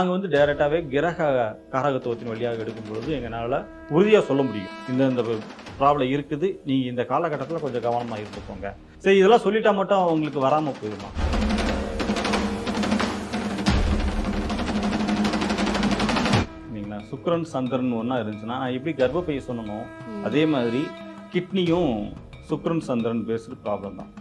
நாங்கள் வந்து டைரெக்டாகவே கிரக காரகத்துவத்தின் வழியாக எடுக்கும் பொழுது எங்களால் உறுதியாக சொல்ல முடியும். இந்த இந்த ப்ராப்ளம் இருக்குது. நீங்கள் இந்த காலகட்டத்தில் கொஞ்சம் கவனமாக இருந்துக்கோங்க. சரி இதெல்லாம் சொல்லிட்டா மட்டும் அவங்களுக்கு வராமல் போயிடுமா இல்லைங்களா? சுக்கிரன் சந்திரன் ஒன்றா இருந்துச்சுன்னா எப்படி கர்ப்பப்பையை சொன்னனோ அதே மாதிரி கிட்னியும் சுக்கிரன் சந்திரன் பேஸ்டு ப்ராப்ளம் தான்.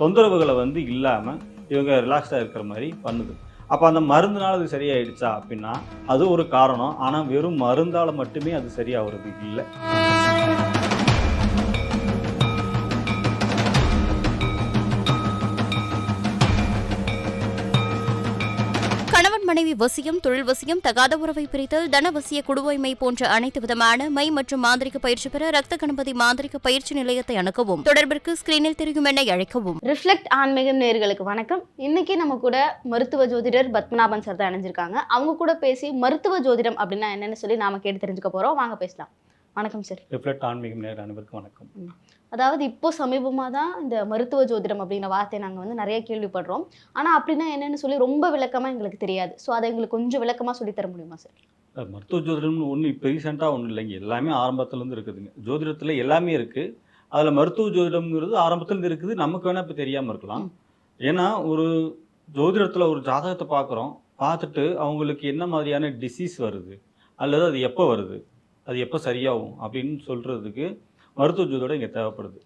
தொந்தரவுகளை வந்து இல்லாமல் இவங்க ரிலாக்ஸாக இருக்கிற மாதிரி பண்ணுது. அப்போ அந்த மருந்துனால் அது சரியாயிடுச்சா அப்படின்னா அது ஒரு காரணம். ஆனால் வெறும் மருந்தால் மட்டுமே அது சரியாகிறது இல்லை. மனைவி வசியம் தொழில் வசியம் தகாத உறவை பிரித்தல் தனவசிய குடுவைமை போன்ற அனைத்து விதமான மை மற்றும் மாந்திரிக பயிற்சி பெற ரத்த கணபதி மாந்திரிக பயிற்சி நிலையத்தை அணுகவும் தொடர்பிற்கு ஸ்கிரீனில் தெரியும் என அழைக்கவும். ரிஃப்ளெக்ட் ஆன்மீகம் நேர்களுக்கு வணக்கம். இன்னைக்கு நம்ம கூட மருத்துவ ஜோதிடர் பத்மநாபன் சார் தான் இணைஞ்சிருக்காங்க. அவங்க கூட பேசி மருத்துவ ஜோதிடம் அப்படின்னா என்னன்னு சொல்லி நாம கேட்டு தெரிஞ்சுக்க போறோம். வாங்க பேசலாம். வணக்கம் சார் ரிஃப்ளெக்ட் ஆன்மீகம் நேர் அனைவருக்கும் வணக்கம். அதாவது இப்போ சமீபமாக தான் இந்த மருத்துவ ஜோதிடம் அப்படிங்கிற வார்த்தையை நாங்கள் வந்து நிறைய கேள்விப்படுறோம். ஆனால் அப்படின்னா என்னன்னு சொல்லி ரொம்ப விளக்கமாக எங்களுக்கு தெரியாது. ஸோ அதை எங்களுக்கு கொஞ்சம் விளக்கமாக சொல்லி தர முடியுமா சார் மருத்துவ ஜோதிடம்னு ஒன்று இப்போ ரீசெண்டாக ஒன்றும் இல்லைங்க. எல்லாமே ஆரம்பத்துலேருந்து இருக்குதுங்க. ஜோதிடத்தில் எல்லாமே இருக்குது அதில் மருத்துவ ஜோதிடம்ங்கிறது ஆரம்பத்துலேருந்து இருக்குது. நமக்கு வேணால் இப்போ தெரியாமல் இருக்கலாம். ஏன்னா ஒரு ஜோதிடத்தில் ஒரு ஜாதகத்தை பார்க்குறோம். பார்த்துட்டு அவங்களுக்கு என்ன மாதிரியான டிசீஸ் வருது? அல்லது அது எப்போ வருது? அது எப்போ சரியாகும் அப்படின்னு சொல்கிறதுக்கு மருத்துவ ஜோதிட இங்கே தேவைப்படுது.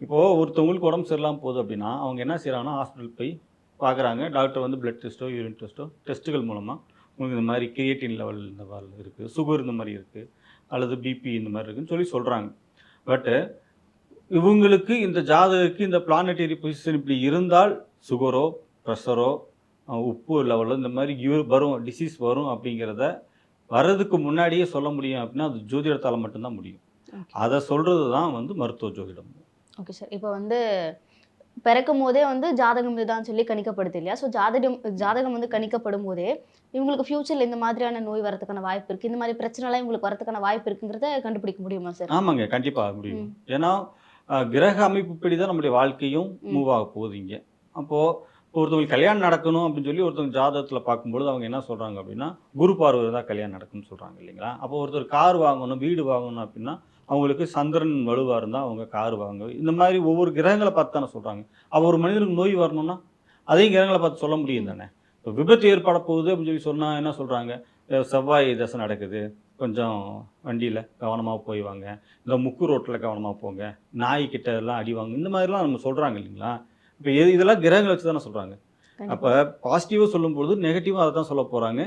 இப்போது ஒருத்தவங்களுக்கு உடம்பு சரியில்லாமல் போகுது அப்படின்னா அவங்க என்ன செய்கிறாங்கன்னா ஹாஸ்பிட்டல் போய் பார்க்குறாங்க டாக்டர் வந்து பிளட் டெஸ்ட்டோ யூரின் டெஸ்ட்டோ டெஸ்ட்டுகள் மூலமாக உங்களுக்கு இந்த மாதிரி கிரியேட்டின் லெவல் இந்த மாதிரி இருக்குது சுகர் இந்த மாதிரி இருக்குது அல்லது பிபி இந்த மாதிரி இருக்குன்னு சொல்லி சொல்கிறாங்க பட்டு இவங்களுக்கு இந்த ஜாதகருக்கு இந்த பிளானட்டரி பொசிஷன் இப்படி இருந்தால் சுகரோ ப்ரெஷரோ உப்பு லெவலோ இந்த மாதிரி இரு- வரும் டிசீஸ் வரும் அப்படிங்கிறத வர்றதுக்கு முன்னாடியே சொல்ல முடியும் அப்படின்னா அது ஜோதிடத்தால் மட்டும்தான் முடியும். அதை சொல்கிறது தான் வந்து மருத்துவ ஜோதிடம். Okay sir. இப்போ வந்து பிறக்கும் போதே வந்து ஜாதகம் இதுதான் சொல்லி கணிக்கப்படுது இல்லையா? ஸோ ஜாதகம் ஜாதகம் வந்து கணிக்கப்படும் போதே இவங்களுக்கு ஃபியூச்சரில் இந்த மாதிரியான நோய் வரதுக்கான வாய்ப்பு இருக்குது இந்த மாதிரி பிரச்சனைலாம் இவங்களுக்கு வரதுக்கான வாய்ப்பு இருக்குங்கிறத கண்டுபிடிக்க முடியுமா சார்? ஆமாங்க கண்டிப்பாக முடியும். ஏன்னா கிரக அமைப்புப்படி தான் நம்முடைய வாழ்க்கையும். மூவ் ஆக போகுது இங்கே. அப்போது ஒருத்தவங்களுக்கு கல்யாணம் நடக்கணும் அப்படின்னு சொல்லி ஒருத்தவங்க ஜாதகத்தில் பார்க்கும்பொழுது அவங்க என்ன சொல்கிறாங்க அப்படின்னா குரு பார்வை தான் கல்யாணம் நடக்கும்னு சொல்கிறாங்க இல்லைங்களா? அப்போ ஒருத்தர் கார் வாங்கணும் வீடு வாங்கணும் அப்படின்னா அவங்களுக்கு சந்திரன் வலுவாக இருந்தால் அவங்க கார் வாங்க இந்த மாதிரி ஒவ்வொரு கிரகங்களை பார்த்து தானே சொல்கிறாங்க அப்போ ஒரு மனிதனுக்கு நோய் வரணும்னா அதையும் கிரகங்களை பார்த்து சொல்ல முடியும் தானே? இப்போ விபத்து ஏற்பட போகுது அப்படின்னு சொல்லி சொன்னால் என்ன சொல்கிறாங்க செவ்வாய் தசை நடக்குது கொஞ்சம் வண்டியில் கவனமாக போய் வாங்க இந்த முக்கு ரோட்டில் கவனமாக போங்க நாய்கிட்ட எல்லாம் அடி வாங்க இந்த மாதிரிலாம் நம்ம சொல்கிறாங்க இல்லைங்களா? இப்போ எது இதெல்லாம் கிரகங்களை வச்சு தானே சொல்கிறாங்க அப்போ பாசிட்டிவாக சொல்லும்பொழுது நெகட்டிவாக அதை தான் சொல்ல போகிறாங்க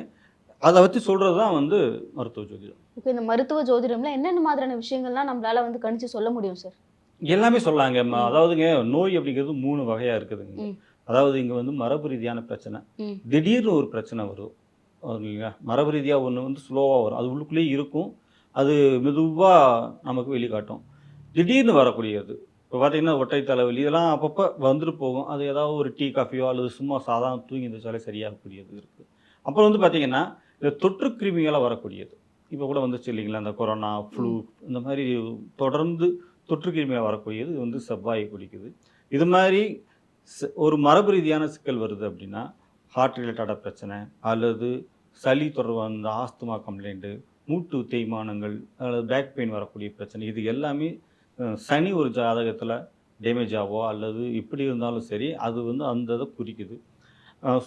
அதை வச்சு சொல்கிறது தான் வந்து மருத்துவ ஜோதிடம். இப்போ இந்த மருத்துவ ஜோதிடம்ல என்னென்ன மாதிரியான விஷயங்கள்லாம் நம்மளால வந்து கணிச்சு சொல்ல முடியும் சார் எல்லாமே சொல்லாங்க. அதாவதுங்க நோய் அப்படிங்கிறது மூணு வகையாக இருக்குதுங்க. அதாவது இங்கே வந்து மரபு ரீதியான பிரச்சனை. திடீர்னு ஒரு பிரச்சனை வரும். இல்லைங்களா? மரபு ரீதியாக ஒன்று வந்து ஸ்லோவாக வரும். அது உள்ளுக்குள்ளேயே இருக்கும். அது மெதுவாக நமக்கு வெளிக்காட்டும். திடீர்னு வரக்கூடியது. இப்போ பார்த்தீங்கன்னா ஒற்றை தலைவலி இதெல்லாம் அப்பப்போ வந்துட்டு போகும். அது ஏதாவது ஒரு டீ காஃபியோ அல்லது சும்மா சாதாரண தூங்கி இருந்துச்சாலே சரியாகக்கூடியது இருக்குது அப்புறம் வந்து பார்த்தீங்கன்னா இந்த தொற்று கிருமிகளாக வரக்கூடியது. இப்போ கூட வந்துச்சு இல்லைங்களா இந்த கொரோனா ஃப்ளூ இந்த மாதிரி தொடர்ந்து தொற்று கிருமியாக வரக்கூடியது. இது வந்து செவ்வாயை குடிக்குது இது மாதிரி ஒரு மரபு ரீதியான சிக்கல் வருது அப்படின்னா ஹார்ட் ரிலேட்டடாக பிரச்சனை அல்லது சளி தொடர்பான ஆஸ்துமா கம்ப்ளைண்ட்டு மூட்டு தேய்மானங்கள் அல்லது பேக் பெயின் வரக்கூடிய பிரச்சனை இது எல்லாமே சனி ஒரு ஜாதகத்தில் டேமேஜ் ஆவோ அல்லது இப்படி இருந்தாலும் சரி அது வந்து அந்த இதை குறிக்குது.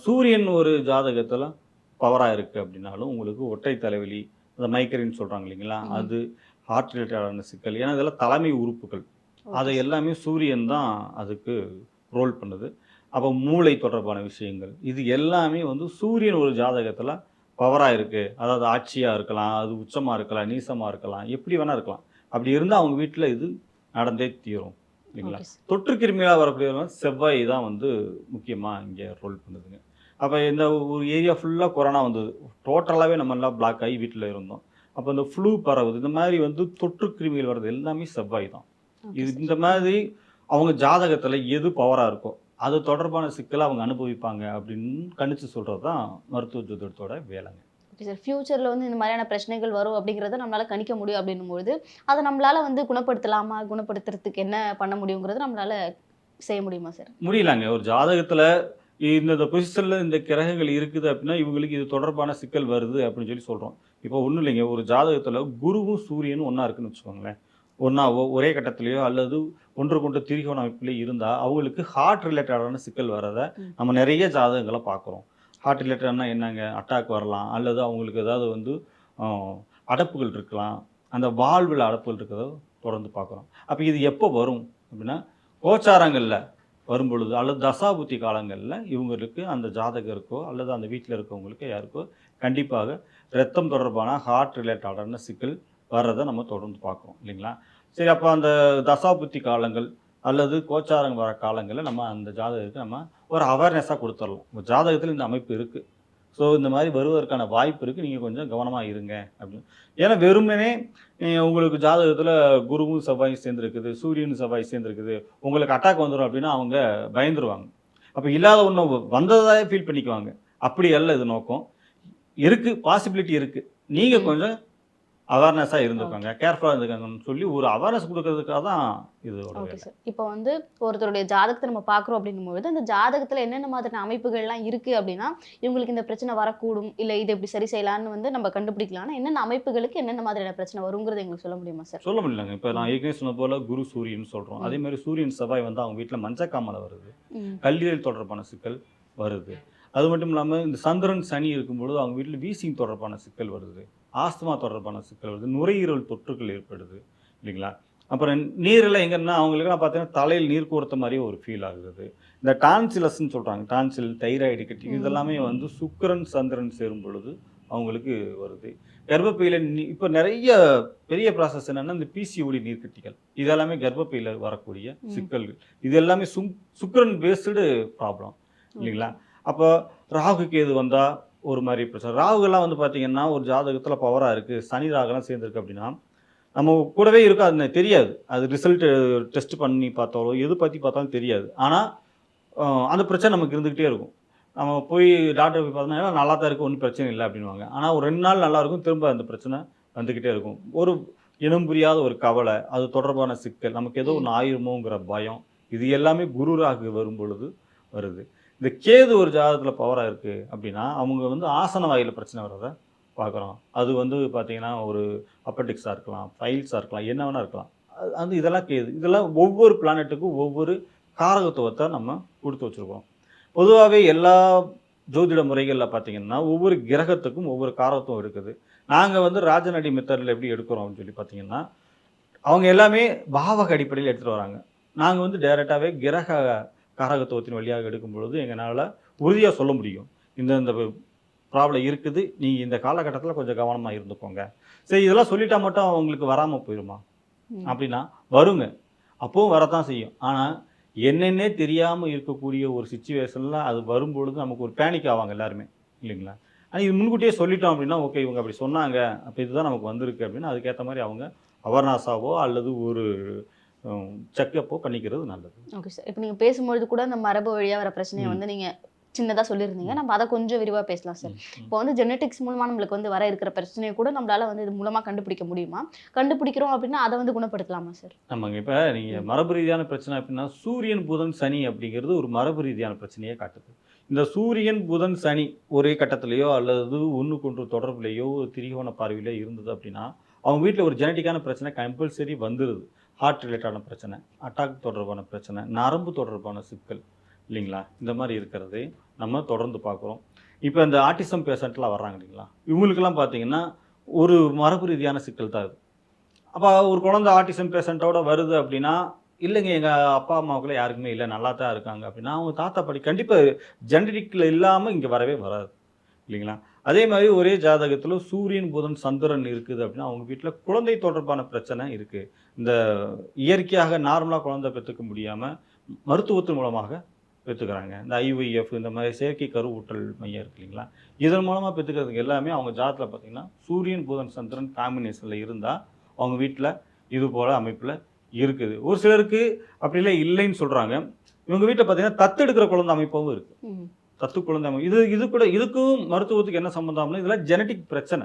சூரியன் ஒரு ஜாதகத்தில் பவராக இருக்குது அப்படின்னாலும் உங்களுக்கு ஒற்றை தலைவலி அந்த மைக்ரைன் சொல்கிறாங்க இல்லைங்களா. அது ஹார்ட் ரிலேட்டடான சிக்கல். ஏன்னா இதெல்லாம் தலைமை உறுப்புகள். அதை எல்லாமே சூரியன் தான் அதுக்கு ரோல் பண்ணுது. அப்போ மூளை தொடர்பான விஷயங்கள் இது எல்லாமே வந்து சூரியன் ஒரு ஜாதகத்தில் பவராக இருக்குது அதாவது ஆட்சியாக இருக்கலாம் அது உச்சமாக இருக்கலாம் நீசமாக இருக்கலாம் எப்படி வேணால் இருக்கலாம். அப்படி இருந்தால் அவங்க வீட்டில் இது நடந்தே தீரும் இல்லைங்களா. தொற்று கிருமிகளாக வரக்கூடியவங்க செவ்வாய் தான் வந்து முக்கியமாக இங்கே ரோல் பண்ணுதுங்க. அப்போ இந்த ஒரு ஏரியா ஃபுல்லாக கொரோனா வந்தது. டோட்டலாகவே நம்ம எல்லாம் பிளாக் ஆகி வீட்டில் இருந்தோம். அப்போ இந்த ஃப்ளூ பரவுது. இந்த மாதிரி வந்து தொற்று கிருமிகள் வர்றது எல்லாமே செவ்வாய் தான். இது. இந்த மாதிரி அவங்க ஜாதகத்தில் எது பவராக இருக்கோ அது தொடர்பான சிக்கலை அவங்க அனுபவிப்பாங்க அப்படின்னு கணிச்சு சொல்கிறது தான் மருத்துவ ஜோதிடத்தோட வேலைங்க. சார் ஃப்யூச்சரில் வந்து இந்த மாதிரியான பிரச்சனைகள் வரும் அப்படிங்கிறத நம்மளால கணிக்க முடியும் அப்படின்னும்போது அதை நம்மளால வந்து குணப்படுத்தலாமா? குணப்படுத்துறதுக்கு என்ன பண்ண முடியுங்கிறது நம்மளால செய்ய முடியுமா சார் முடியலாங்க. ஒரு ஜாதகத்தில் இந்த இந்த பொசிஷனில் இந்த கிரகங்கள் இருக்குது அப்படின்னா இவங்களுக்கு இது தொடர்பான சிக்கல் வருது அப்படின்னு சொல்லி சொல்கிறோம் இப்போ ஒன்றும் இல்லைங்க. ஒரு ஜாதகத்தில் குருவும் சூரியனும் ஒன்றா இருக்குன்னு வச்சுக்கோங்களேன். ஒன்றா ஒரே கட்டத்திலேயோ அல்லது ஒன்று கொண்டு திரிகோண அமைப்பிலே இருந்தால் அவங்களுக்கு ஹார்ட் ரிலேட்டடான சிக்கல் வரதை ம். நம்ம நிறைய ஜாதகங்களை பார்க்குறோம். ஹார்ட் ரிலேட்டட்னா என்னங்க? அட்டாக் வரலாம். அல்லது அவங்களுக்கு ஏதாவது வந்து அடப்புகள் இருக்கலாம். அந்த வாழ்வில் அடப்புகள் இருக்கிறத தொடர்ந்து பார்க்குறோம். அப்போ இது எப்போ வரும் அப்படின்னா கோச்சாரங்களில் வரும் பொழுது அல்லது தசாபுத்தி காலங்களில் இவங்களுக்கு அந்த ஜாதகருக்கோ அல்லது அந்த வீட்டில் இருக்கவங்களுக்கோ யாருக்கோ கண்டிப்பாக ரத்தம் தொடர்பான ஹார்ட் ரிலேட்டடான சிக்கல் வர்றதை நம்ம தொடர்ந்து பார்க்குறோம் இல்லைங்களா? சரி அப்போ அந்த தசாபுத்தி காலங்கள் அல்லது கோச்சாரம் வர காலங்களில் நம்ம அந்த ஜாதகத்துக்கு நம்ம ஒரு அவேர்னஸாக கொடுத்துடலாம். உங்கள் ஜாதகத்தில் இந்த அமைப்பு இருக்குது ஸோ இந்த மாதிரி வருவதற்கான வாய்ப்பு இருக்குது நீங்கள் கொஞ்சம் கவனமாக இருங்க அப்படின்னு. ஏன்னா வெறுமனே உங்களுக்கு ஜாதகத்தில் குருவும் செவ்வாயும் சேர்ந்துருக்குது சூரியனும் செவ்வாய் சேர்ந்துருக்குது. உங்களுக்கு அட்டாக் வந்துடும் அப்படின்னா அவங்க பயந்துருவாங்க. அப்போ இல்லாத ஒன்று வந்ததாக ஃபீல் பண்ணிக்குவாங்க. அப்படி அல்ல இது நோக்கம். இருக்குது பாசிபிலிட்டி இருக்குது நீங்கள். கொஞ்சம் அவேர்னஸாக இருந்துக்கோங்க கேர்ஃபுல்லாக இருந்துக்கோங்கன்னு சொல்லி ஒரு அவேர்னஸ் கொடுக்கறதுக்காக தான் இதோட ஓகே சார் இப்போ வந்து ஒருத்தருடைய ஜாதகத்தை நம்ம பார்க்குறோம் அப்படிங்கும்போது அந்த ஜாதகத்தில் என்னென்ன மாதிரியான அமைப்புகள்லாம் இருக்குது அப்படின்னா இவங்களுக்கு இந்த பிரச்சனை வரக்கூடும் இல்லை இது எப்படி சரி செய்யலாம்னு வந்து நம்ம கண்டுபிடிக்கலாம்னா என்னென்ன அமைப்புகளுக்கு என்னென்ன மாதிரியான பிரச்சனை வருங்கிறத எங்களுக்கு சொல்ல முடியுமா சார் சொல்ல முடியலங்க. இப்போ நான் ஏற்கனவே சொன்ன போல குரு சூரியன் சொல்கிறோம் அதே மாதிரி சூரியன் செவ்வாய் வந்து அவங்க வீட்டில் மஞ்சக்காமலை வருது. கல்லீரல் தொடர்பான சிக்கல் வருது. அது மட்டும் இல்லாமல் இந்த சந்திரன் சனி இருக்கும்பொழுது அவங்க வீட்டில் வீசிங் தொடர்பான சிக்கல் வருது. ஆஸ்துமா தொடர்பான சிக்கல் வருது நுரையீரல் தொற்றுகள் ஏற்படுது இல்லைங்களா? அப்புறம் நீரில் எங்கன்னா அவங்களுக்குலாம் பார்த்தீங்கன்னா தலையில் நீர் கோர்த்த மாதிரியே ஒரு ஃபீல் ஆகுது. இந்த டான்சிலஸ்ன்னு சொல்கிறாங்க டான்சில் தைராய்டு கட்டி. இதெல்லாமே வந்து சுக்கிரன் சந்திரன் சேரும் பொழுது அவங்களுக்கு வருது. கர்ப்பப்பையில் இப்போ நிறைய பெரிய ப்ராசஸ் என்னன்னா இந்த பிசிஓடி நீர்க்கட்டிகள் இதெல்லாமே கர்ப்பப்பையில் வரக்கூடிய. சிக்கல்கள். இது எல்லாமே சுக் சுக்கிரன் பேஸ்டு ப்ராப்ளம் இல்லைங்களா? அப்போ ராகு கேது வந்தால் ஒரு மாதிரி பிரச்சனை ராகுகள்லாம் வந்து பார்த்தீங்கன்னா ஒரு ஜாதகத்தில் பவராக இருக்குது சனி ராகுலாம் சேர்ந்துருக்கு அப்படின்னா நம்ம கூடவே இருக்கும் அது தெரியாது. அது ரிசல்ட் டெஸ்ட் பண்ணி பார்த்தாலோ எது பற்றி பார்த்தாலும் தெரியாது. ஆனால் அந்த பிரச்சனை நமக்கு இருந்துக்கிட்டே இருக்கும். நம்ம போய் டாக்டர் போய் பார்த்தோம்னா நல்லா தான் இருக்குது ஒன்றும் பிரச்சனை இல்லை அப்படின்வாங்க ஆனால் ஒரு ரெண்டு நாள் நல்லா இருக்கும் திரும்ப அந்த பிரச்சனை வந்துக்கிட்டே இருக்கும். ஒரு இனம் புரியாத ஒரு கவலை அது தொடர்பான சிக்கல் நமக்கு ஏதோ ஒன்று ஆயிருமோங்கிற பயம் இது எல்லாமே குரு ராகு வரும் பொழுது வருது. இந்த கேது ஒரு ஜாதகத்தில் பவராக இருக்குது அப்படின்னா அவங்க வந்து ஆசன வாயில் பிரச்சனை வர்றதை பார்க்குறோம். அது வந்து பார்த்திங்கன்னா ஒரு அப்பட்டிக்ஸாக இருக்கலாம் ஃபைல்ஸாக இருக்கலாம் என்ன வேணால் இருக்கலாம். அது வந்து இதெல்லாம் கேது. இதெல்லாம் ஒவ்வொரு பிளானெட்டுக்கும் ஒவ்வொரு காரகத்துவத்தை நம்ம கொடுத்து வச்சுருக்கோம். பொதுவாகவே எல்லா ஜோதிட முறைகளில் பார்த்தீங்கன்னா ஒவ்வொரு கிரகத்துக்கும் ஒவ்வொரு காரகத்துவம் இருக்குது. நாங்கள் வந்து ராஜநடி மெத்தடில் எப்படி எடுக்கிறோம் அப்படின்னு சொல்லி பார்த்தீங்கன்னா அவங்க எல்லாமே பாவக அடிப்படையில் எடுத்துகிட்டு வராங்க. நாங்கள் வந்து டைரெக்டாகவே கிரக காரகத்துவத்தின் வழியாக எடுக்கும் பொழுது எங்களால் உறுதியாக சொல்ல முடியும். இந்த இந்த ப்ராப்ளம் இருக்குது. நீ இந்த காலகட்டத்தில் கொஞ்சம் கவனமாக இருந்துக்கோங்க. சரி இதெல்லாம் சொல்லிட்டா மட்டும் அவங்களுக்கு வராமல் போயிடுமா. அப்படின்னா வருங்க. அப்பவும் வரத்தான் செய்யும். ஆனால் என்னென்னே தெரியாமல் இருக்கக்கூடிய ஒரு சுச்சுவேஷனில் அது வரும்பொழுது நமக்கு ஒரு பேனிக் ஆவாங்க எல்லாருமே. இல்லைங்களா? ஆனால் இது முன்கூட்டியே சொல்லிட்டோம் அப்படின்னா ஓகே இவங்க அப்படி சொன்னாங்க. அப்போ இதுதான் நமக்கு வந்திருக்கு அப்படின்னா அதுக்கேற்ற மாதிரி அவங்க அவர்னாஸாவோ அல்லது ஒரு செக்கப்போ பண்ணிக்கிறது நல்லது. ஓகே சார் இப்போ நீங்கள் பேசும்பொழுது கூட அந்த மரபு வழியாக வர பிரச்சனையை. வந்து நீங்கள் சின்னதாக சொல்லியிருந்தீங்க. நம்ம அதை கொஞ்சம் விரிவாக பேசலாம் சார். இப்போ வந்து ஜெனetics மூலமா நம்மளுக்கு வந்து வர இருக்கிற பிரச்சனையை கூட நம்மளால வந்து இது மூலமா கண்டுபிடிக்க முடியுமா? கண்டுபிடிக்கிறோம் அப்படின்னா அதை வந்து குணப்படுத்தலாமா சார் ஆமாங்க. இப்போ நீங்கள் மரபு ரீதியான பிரச்சனை அப்படின்னா சூரியன் புதன் சனி அப்படிங்கிறது ஒரு மரபு ரீதியான பிரச்சனையே காட்டுது. இந்த சூரியன் புதன் சனி ஒரே கட்டத்திலேயோ அல்லது ஒன்றுக்கு ஒன்று தொடர்புலையோ ஒரு திரிகோண பார்வையிலோ இருந்தது அப்படின்னா அவங்க வீட்டில் ஒரு ஜெனட்டிக்கான பிரச்சனை கம்பல்சரி வந்துடுது ஹார்ட் ரிலேட்டான பிரச்சனை அட்டாக் தொடர்பான பிரச்சனை நரம்பு தொடர்பான சிக்கல் இல்லைங்களா? இந்த மாதிரி இருக்கிறது நம்ம தொடர்ந்து பார்க்குறோம். இப்போ இந்த ஆட்டிசம் பேஷண்ட்லாம் வர்றாங்க இல்லைங்களா? இவங்களுக்கெல்லாம் பார்த்தீங்கன்னா ஒரு மரபு ரீதியான சிக்கல் தான் இது. அப்போ ஒரு குழந்தை ஆட்டிசம் பேஷண்ட்டோட வருது அப்படின்னா இல்லைங்க எங்கள் அப்பா அம்மாவுக்குள்ள யாருக்குமே இல்லை நல்லா தான் இருக்காங்க அப்படின்னா அவங்க தாத்தா பாட்டி கண்டிப்பாக ஜெனடிக்கில் இல்லாமல் இங்கே வரவே வராது இல்லைங்களா? அதே மாதிரி ஒரே ஜாதகத்தில் சூரியன் புதன் சந்திரன் இருக்குது அப்படின்னா அவங்க வீட்டில் குழந்தை தொடர்பான பிரச்சனை இருக்குது இந்த இயற்கையாக நார்மலாக குழந்தை பெற்றுக்க முடியாமல் மருத்துவத்தின் மூலமாக பெற்றுக்கிறாங்க. இந்த ஐவிஎஃப் இந்த மாதிரி செயற்கை கருவூட்டல் மையம் இருக்கு இல்லைங்களா? இதன் மூலமாக பெற்றுக்கிறதுக்கு எல்லாமே அவங்க ஜாதத்தில் பார்த்திங்கன்னா சூரியன் புதன் சந்திரன் காம்பினேஷனில் இருந்தால் அவங்க வீட்டில் இது போல் அமைப்பில் இருக்குது. ஒரு சிலருக்கு அப்படிலாம் இல்லைன்னு சொல்கிறாங்க இவங்க வீட்டில் பார்த்தீங்கன்னா தத்தெடுக்கிற குழந்தை அமைப்பாகவும் இருக்குது தத்து குழந்தை இது இது கூட இதுக்கும் மருத்துவத்துக்கு என்ன சம்மந்தம்னா இதெல்லாம் ஜெனட்டிக் பிரச்சனை.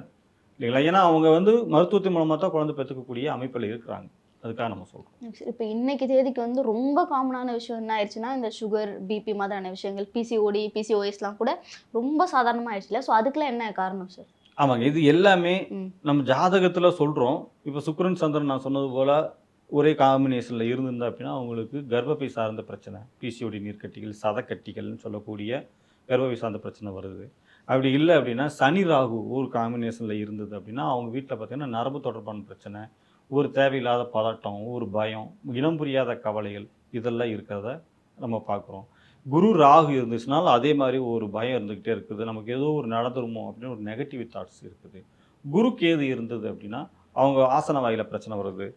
இல்லைங்களா? ஏன்னா அவங்க வந்து மருத்துவத்தின் மூலமாக தான் குழந்தை பெற்றுக்கக்கூடிய அமைப்பில் இருக்கிறாங்க. அதுக்காக நம்ம சொல்கிறோம் இப்போ இன்னைக்கு தேதிக்கு வந்து ரொம்ப காமனான விஷயம் என்ன ஆயிடுச்சுன்னா இந்த சுகர் பிபி மாதிரியான விஷயங்கள் பிசிஓடி பிசிஓஎஸ்லாம் கூட ரொம்ப சாதாரணமாக ஆயிடுச்சுல ஸோ அதுக்கெல்லாம் என்ன காரணம் சார் ஆமாங்க. இது எல்லாமே. நம்ம ஜாதகத்தில் சொல்கிறோம் இப்போ சுக்கிரன் சந்திரன் நான் சொன்னது போல் ஒரே காம்பினேஷனில் இருந்திருந்தா அப்படின்னா அவங்களுக்கு கர்ப்பப்பை சார்ந்த பிரச்சனை பிசிஓடி நீர்க்கட்டிகள் சதக்கட்டிகள்னு சொல்லக்கூடிய கர்ப்பப்பை சார்ந்த பிரச்சனை வருது. அப்படி இல்லை அப்படின்னா சனி ராகு ஒரு காம்பினேஷனில் இருந்தது அப்படின்னா அவங்க வீட்டில் பார்த்தீங்கன்னா நரம்பு தொடர்பான பிரச்சனை ஒரு தேவையில்லாத பதட்டம் ஒரு பயம் இனம் புரியாத கவலைகள் இதெல்லாம் இருக்கிறத நம்ம பார்க்குறோம். குரு ராகு இருந்துச்சுனாலும் அதே மாதிரி ஒரு பயம் இருந்துக்கிட்டே இருக்குது. நமக்கு ஏதோ ஒரு நடந்துருமோ அப்படின்னு ஒரு நெகட்டிவ் தாட்ஸ் இருக்குது. குரு கேது இருந்தது அப்படின்னா அவங்க ஆசன வாயில பிரச்சனை வருது.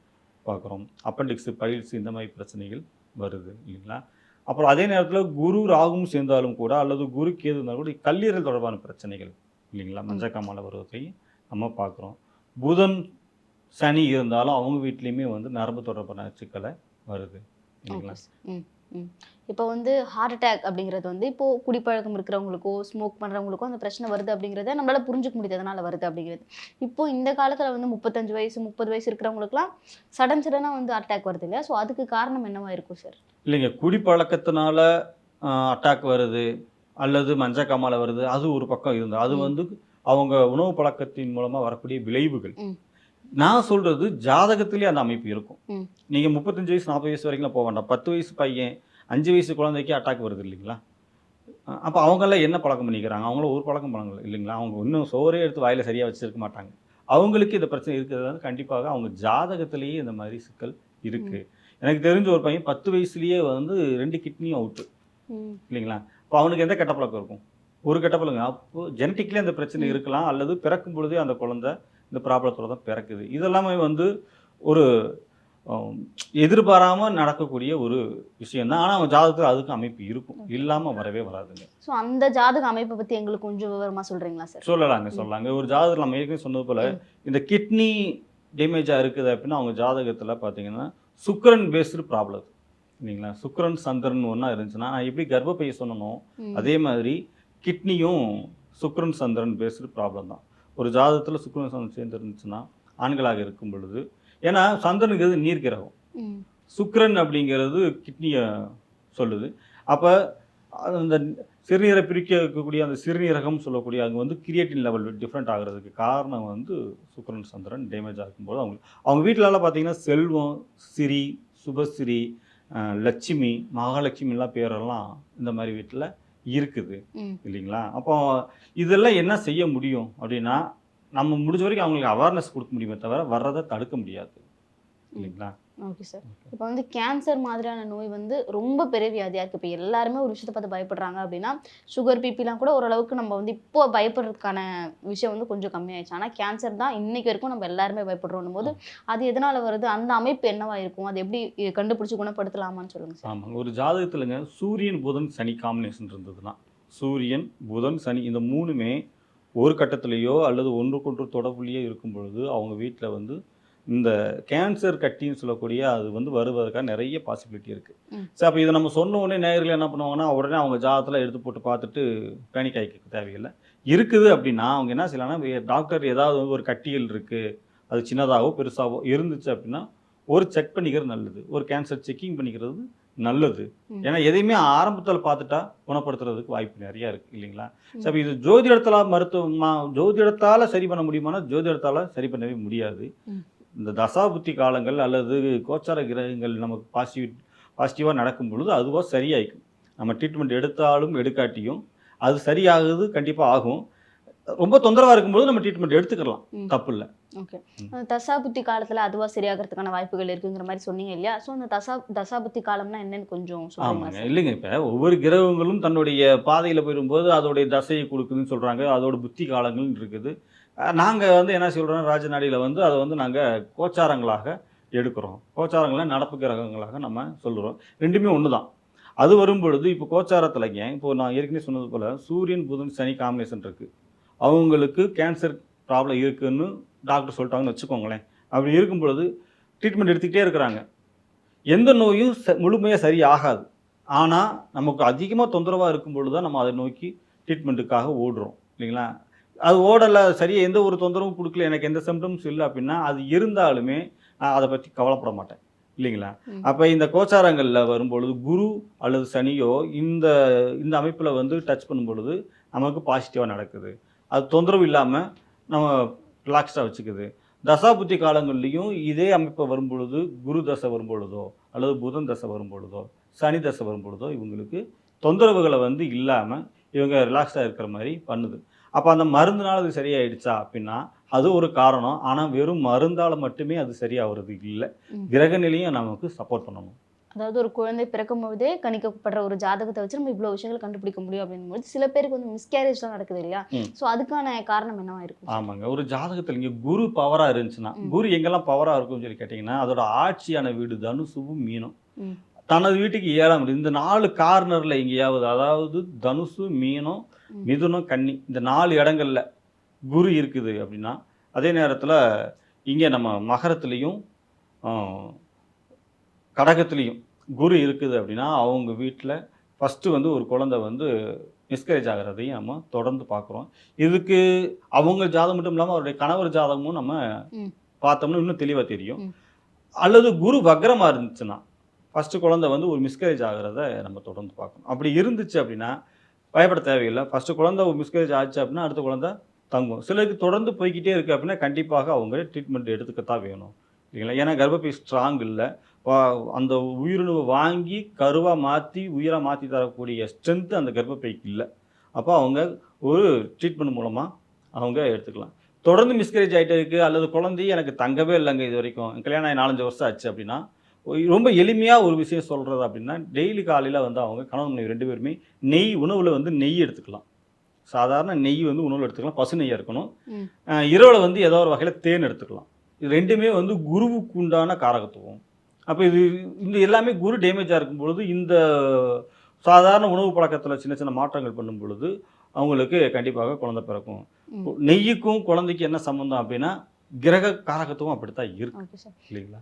பார்க்குறோம். அப்பண்டிக்ஸு பயில்ஸு இந்த மாதிரி பிரச்சனைகள் வருது இல்லைங்களா? அப்புறம் அதே நேரத்தில் குரு ராகும் சேர்ந்தாலும் கூட அல்லது குரு கேது இருந்தாலும் கூட கல்லீரல் தொடர்பான பிரச்சனைகள் இல்லைங்களா? மஞ்சக்காமலை வருவதை நம்ம பார்க்குறோம். புதன் சனி இருந்தாலும் அவங்க வீட்லேயுமே வந்து நரம்பு தொடர்பான சிக்கலை வருது இல்லைங்களா? இப்போ வந்து ஹார்ட் அட்டாக் அப்படிங்கிறது வந்து இப்போ குடிப்பழக்கம் இருக்கிறவங்களுக்கோ ஸ்மோக் பண்ணுறவங்களுக்கோ அந்த பிரச்சனை வருது அப்படிங்கிறத நம்மளால புரிஞ்சுக்க முடியுது எதனால வருது அப்படிங்கிறது. இப்போ இந்த காலத்தில் வந்து முப்பத்தஞ்சு வயசு முப்பது வயசு இருக்கிறவங்களுக்குலாம் சடன் சடனாக வந்து அட்டாக் வருது இல்லையா? ஸோ அதுக்கு காரணம் என்னவா இருக்கும் சார் இல்லைங்க. குடிப்பழக்கத்தினால அட்டாக் வருது அல்லது மஞ்சக்காமலை வருது அது ஒரு பக்கம் இருந்து அது. வந்து அவங்க உணவு பழக்கத்தின் மூலமாக வரக்கூடிய விளைவுகள். நான் சொல்றது ஜாதகத்திலே அந்த அமைப்பு இருக்கும். ம். நீங்க முப்பத்தஞ்சு வயசு நாற்பது வயசு வரைக்கும் போக வேண்டாம். பத்து வயசு பையன் அஞ்சு வயசு குழந்தைக்கு அட்டாக் வருது இல்லைங்களா? அப்போ அவங்கெல்லாம் என்ன பழக்கம் பண்ணிக்கிறாங்க? அவங்களும் ஒரு பழக்கம் பண்ணல இல்லைங்களா? அவங்க இன்னும் சோறே எடுத்து வாயில சரியா வச்சிருக்க மாட்டாங்க. அவங்களுக்கு இந்த பிரச்சனை இருக்கிறது கண்டிப்பாக அவங்க ஜாதகத்திலேயே இந்த மாதிரி சிக்கல் இருக்கு. எனக்கு தெரிஞ்ச ஒரு பையன் பத்து வயசுலயே வந்து ரெண்டு கிட்னியும் அவுட்டு இல்லைங்களா? அப்போ அவனுக்கு எந்த கெட்ட பழக்கம் இருக்கும்? ஒரு கெட்ட பழக்கம். அப்போ ஜெனட்டிக்லேயே அந்த பிரச்சனை. இருக்கலாம் அல்லது பிறக்கும் பொழுதே அந்த குழந்தை இந்த ப்ராப்ளத்தோட தான் பிறக்குது. இதெல்லாமே வந்து ஒரு ஆம், எதிர்பாராம நடக்கக்கூடிய ஒரு விஷயம் தான். ஆனால் அவன் ஜாதகத்தில் அதுக்கு அமைப்பு இருக்கும். இல்லாமல் வரவே வராதுங்க. ஸோ அந்த ஜாதக அமைப்பை பற்றி எங்களுக்கு கொஞ்சம் விவரமாக சொல்கிறீங்களா சார்? சொல்லலாங்க சொல்லலாங்க. ஒரு ஜாதகத்தில் நம்ம ஏற்கனவே சொன்னது போல. இந்த கிட்னி டேமேஜாக இருக்குது அப்படின்னா அவங்க ஜாதகத்தில் பார்த்தீங்கன்னா சுக்கிரன் பேஸ்டு ப்ராப்ளம். இல்லைங்களா? சுக்கிரன் சந்திரன் ஒன்றா இருந்துச்சுன்னா நான் எப்படி கர்ப்பப்பையை சொன்னனோ. அதே மாதிரி கிட்னியும் சுக்கிரன் சந்திரன் பேஸ்டு ப்ராப்ளம் தான். ஒரு ஜாதகத்தில் சுக்கிரன் சந்திரன் சேர்ந்து இருந்துச்சுன்னா ஆண்களாக இருக்கும் பொழுது ஏன்னா சந்திரனுங்கிறது நீர் கிரகம். சுக்கிரன் அப்படிங்கிறது கிட்னியை சொல்லுது. அப்போ அந்த சிறுநீரை பிரிக்க இருக்கக்கூடிய அந்த சிறுநீரகம் சொல்லக்கூடிய அங்கே வந்து கிரியேட்டின் லெவல் டிஃப்ரெண்ட் ஆகிறதுக்கு காரணம் வந்து சுக்கிரன் சந்திரன் டேமேஜ் ஆகும்போது அவங்க அவங்க வீட்டிலலாம் பார்த்தீங்கன்னா செல்வம் சிரி சுபஸ்ரீ லட்சுமி மகாலட்சுமிலாம் பேரெல்லாம் இந்த மாதிரி வீட்டில் இருக்குது இல்லைங்களா? அப்போ இதெல்லாம் என்ன செய்ய முடியும் அப்படின்னா நம்ம முடிஞ்ச வரைக்கும் அவங்களுக்கு அவேர்னஸ் கொடுக்க முடியுமே தவிர வர்றதை தடுக்க முடியாது இல்லைங்களா? ஓகே சார் இப்போ வந்து கேன்சர் மாதிரியான நோய் வந்து ரொம்ப பெரிய வியாதியாக இருக்குது இப்போ எல்லாருமே ஒரு விஷயத்தை பார்த்து பயப்படுறாங்க அப்படின்னா சுகர் பிபிலாம் கூட ஓரளவுக்கு நம்ம வந்து இப்போ பயப்படுறதுக்கான விஷயம் வந்து கொஞ்சம் கம்மியாயிடுச்சு. ஆனால் கேன்சர் தான் இன்னைக்கு வரைக்கும் நம்ம எல்லாருமே பயப்படுறோம் போது அது எதனால் வருது? அந்த அமைப்பு என்னவா இருக்கும்? அது எப்படி கண்டுபிடிச்சி குணப்படுத்தலாமான்னு சொல்லுங்கள் சார் ஆமாங்க. ஒரு ஜாதகத்துலங்க சூரியன் புதன் சனி காம்பினேஷன் இருந்ததுன்னா சூரியன் புதன் சனி இந்த மூணுமே ஒரு கட்டத்திலேயோ அல்லது ஒன்றுக்கொன்று தொடர்புலையோ இருக்கும் பொழுது அவங்க வீட்டில் வந்து இந்த கேன்சர் கட்டின்னு சொல்லக்கூடிய அது வந்து வருவதற்காக நிறைய பாசிபிலிட்டி இருக்குது. சரி அப்போ இதை நம்ம சொன்ன உடனே நேயர்கள் என்ன பண்ணுவாங்கன்னா உடனே அவங்க ஜாதகத்தில் எடுத்து போட்டு பார்த்துட்டு பேனிக் ஆகிக்க தேவையில்லை இருக்குது அப்படின்னா அவங்க என்ன செய்யலாம்னா டாக்டர் ஏதாவது ஒரு கட்டியல் இருக்குது அது சின்னதாகவோ பெருசாகவோ இருந்துச்சு அப்படின்னா ஒரு செக் பண்ணிக்கிறது நல்லது ஒரு கேன்சர் செக்கிங் பண்ணிக்கிறது நல்லது. ஏன்னா எதையுமே ஆரம்பத்தில் பார்த்துட்டா குணப்படுத்துறதுக்கு வாய்ப்பு நிறைய இருக்கு இல்லைங்களா. சரி இது ஜோதிடத்தால மருத்துவமா ஜோதிடத்தால சரி பண்ண முடியுமானா ஜோதிடத்தால சரி பண்ணவே முடியாது. இந்த தசாபுத்தி காலங்கள் அல்லது கோச்சார கிரகங்கள் நமக்கு பாசிட்டிவ் பாசிட்டிவாக நடக்கும் பொழுது அதுவாக சரியாயிக்கும். நம்ம ட்ரீட்மெண்ட் எடுத்தாலும் எடுக்காட்டியும் அது சரியாகுது கண்டிப்பாக ஆகும். ரொம்ப தொந்தரவாக இருக்கும்போது நம்ம ட்ரீட்மெண்ட் எடுத்துக்கலாம். தப்பு இல்லை ஓகே. தசாபுத்தி காலத்துல அதுவா சரியாகிறதுக்கான வாய்ப்புகள் இருக்குங்கிற மாதிரி சொன்னீங்க இல்லையா? ஸோ அந்த தசா தசாபுத்தி காலம்னா என்னன்னு கொஞ்சம் ஆமாங்க. இல்லைங்க. இப்போ ஒவ்வொரு கிரகங்களும் தன்னுடைய பாதையில் போயிடும்போது அதோடைய தசையை கொடுக்குதுன்னு சொல்கிறாங்க அதோட புத்தி காலங்கள் இருக்குது. நாங்கள் வந்து என்ன சொல்கிறோம் ராஜநாடியில் வந்து அதை வந்து நாங்கள் கோச்சாரங்களாக எடுக்கிறோம். கோச்சாரங்களை நடப்பு கிரகங்களாக நம்ம சொல்லுறோம் ரெண்டுமே ஒன்று தான் அது வரும்பொழுது இப்போ கோச்சாரத்துலங்க இப்போ நான் ஏற்கனவே சொன்னது போல் சூரியன் புதன் சனி காம்பினேஷன் இருக்குது அவங்களுக்கு கேன்சர் ப்ராப்ளம் இருக்குதுன்னு டாக்டர் சொல்லிட்டாங்கன்னு வச்சுக்கோங்களேன். அப்படி இருக்கும் பொழுது ட்ரீட்மெண்ட் எடுத்துக்கிட்டே இருக்கிறாங்க. எந்த நோயும் ச முழுமையாக சரி ஆகாது ஆனால் நமக்கு அதிகமாக தொந்தரவாக இருக்கும் பொழுது தான் நம்ம அதை நோக்கி ட்ரீட்மெண்ட்டுக்காக ஓடுறோம். இல்லைங்களா? அது ஓடலை சரியாக எந்த ஒரு தொந்தரவும் கொடுக்கல எனக்கு எந்த சிம்டம்ஸ் இல்லை அப்படின்னா அது இருந்தாலுமே நான் அதை பற்றி கவலைப்பட மாட்டேன். இல்லைங்களா. அப்போ இந்த கோச்சாரங்களில் வரும்பொழுது குரு அல்லது சனியோ இந்த இந்த அமைப்பில் வந்து டச் பண்ணும் பொழுது நமக்கு பாசிட்டிவாக நடக்குது. அது தொந்தரவு இல்லாமல் நம்ம ரிலாக்ஸ்டாக வச்சுக்குது. தசாபுத்தி காலங்கள்லையும் இதே அமைப்பு வரும்பொழுது குரு தசை வரும்பொழுதோ அல்லது புதன் தசை வரும்பொழுதோ சனி தசை வரும்பொழுதோ இவங்களுக்கு தொந்தரவுகளை வந்து இல்லாமல் இவங்க ரிலாக்ஸாக இருக்கிற மாதிரி பண்ணுது. அப்போ அந்த மருந்துனால அது சரியாயிடுச்சா அப்படின்னா அது ஒரு காரணம் ஆனால் வெறும் மருந்தால் மட்டுமே அது சரியாகிறது இல்லை ம். கிரக நிலையும் நமக்கு சப்போர்ட் பண்ணணும் அதாவது ஒரு குழந்தை பிறக்கும் போதே கணிக்கப்படுற ஒரு ஜாதகத்தை வச்சு நம்ம இவ்வளவு விஷயங்கள் கண்டுபிடிக்க முடியும் அப்படிங்கும்போது சில பேருக்கு வந்து மிஸ்கேரேஜ்லாம் நடக்குது இல்லையா. ஸோ அதுக்கான காரணம் என்னவா இருக்கும் ஆமாங்க ஒரு ஜாதகத்தில் இங்கே குரு பவராக இருந்துச்சுன்னா. குரு எங்கெல்லாம் பவராக இருக்கும்னு சொல்லி கேட்டிங்கன்னா அதோட ஆட்சியான வீடு தனுசுவும் மீனும். தனது வீட்டுக்கு ஏழாம் வீடு இந்த நாலு கார்னரில் எங்கேயாவது அதாவது தனுசு மீனம். மிதுனம் கன்னி இந்த நாலு இடங்கள்ல குரு இருக்குது அப்படின்னா அதே நேரத்தில் இங்கே நம்ம மகரத்துலேயும் கடகத்துலேயும் குரு இருக்குது அப்படின்னா அவங்க வீட்டில் ஃபஸ்ட்டு வந்து ஒரு குழந்தை வந்து மிஸ்கரேஜ் ஆகிறதையும் நம்ம தொடர்ந்து பார்க்குறோம் இதுக்கு அவங்க ஜாதகம் மட்டும் இல்லாமல் அவருடைய கணவர் ஜாதகமும் நம்ம. பார்த்தோம்னா இன்னும் தெளிவாக தெரியும். அல்லது குரு வக்ரமாக இருந்துச்சுன்னா ஃபஸ்ட்டு குழந்தை வந்து ஒரு மிஸ்கரேஜ் ஆகிறத நம்ம தொடர்ந்து பார்க்கணும். அப்படி இருந்துச்சு அப்படின்னா பயப்பட தேவையில்லை. ஃபஸ்ட்டு குழந்தை ஒரு மிஸ்கரேஜ் ஆச்சு அப்படின்னா அடுத்த குழந்தை தங்கும். சிலருக்கு தொடர்ந்து போய்க்கிட்டே இருக்குது அப்படின்னா கண்டிப்பாக அவங்க ட்ரீட்மெண்ட் எடுத்துக்கத்தான் வேணும். இல்லைங்களா? ஏன்னா கர்ப்பப்பை ஸ்ட்ராங் இல்லை. அந்த உயிரினவை வாங்கி கருவாக மாற்றி உயிராக மாற்றி தரக்கூடிய ஸ்ட்ரென்த்து அந்த கர்ப்பப்பைக்கு இல்லை. அப்போ அவங்க ஒரு ட்ரீட்மெண்ட் மூலமாக அவங்க எடுத்துக்கலாம். தொடர்ந்து மிஸ்கரேஜ் ஆகிட்டே இருக்குது அல்லது குழந்தையும் எனக்கு தங்கவே இல்லைங்க இது வரைக்கும். கல்யாணம் ஆகி நாலஞ்சு வருஷம் ஆச்சு அப்படின்னா ரொம்ப எளிமையாக ஒரு விஷயம் சொல்கிறது அப்படின்னா டெய்லி காலையில் வந்து அவங்க கணவன் மனைவி ரெண்டு பேருமே நெய் உணவில் வந்து நெய் எடுத்துக்கலாம். சாதாரண நெய் வந்து உணவில் எடுத்துக்கலாம். பசு நெய்யாக இருக்கணும். இரவில் வந்து ஏதோ ஒரு வகையில் தேன் எடுத்துக்கலாம். இது ரெண்டுமே வந்து குருவுக்கு உண்டான காரகத்துவம். அப்போ இது இந்த எல்லாமே குரு டேமேஜாக இருக்கும் பொழுது இந்த சாதாரண உணவு பழக்கத்தில் சின்ன சின்ன மாற்றங்கள் பண்ணும் பொழுது அவங்களுக்கு கண்டிப்பாக குழந்தை பிறக்கும். நெய்யுக்கும் குழந்தைக்கு என்ன சம்மந்தம் அப்படின்னா கிரக காரகத்துவம் அப்படித்தான் இருக்கு. இல்லைங்களா?